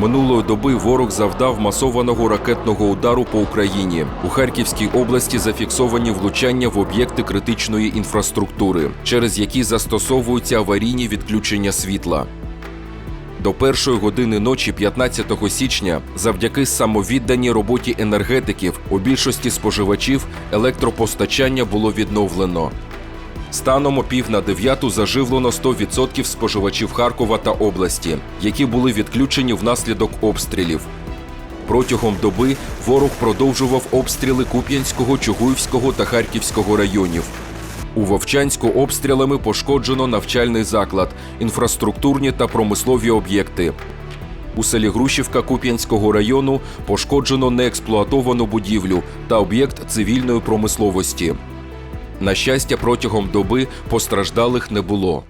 Минулої доби ворог завдав масованого ракетного удару по Україні. У Харківській області зафіксовані влучання в об'єкти критичної інфраструктури, через які застосовуються аварійні відключення світла. До першої години ночі 15 січня, завдяки самовідданій роботі енергетиків, у більшості споживачів електропостачання було відновлено. Станом о пів на дев'яту заживлено 100% споживачів Харкова та області, які були відключені внаслідок обстрілів. Протягом доби ворог продовжував обстріли Куп'янського, Чугуївського та Харківського районів. У Вовчанську обстрілами пошкоджено навчальний заклад, інфраструктурні та промислові об'єкти. У селі Грушівка Куп'янського району пошкоджено неексплуатовану будівлю та об'єкт цивільної промисловості. На щастя, протягом доби постраждалих не було.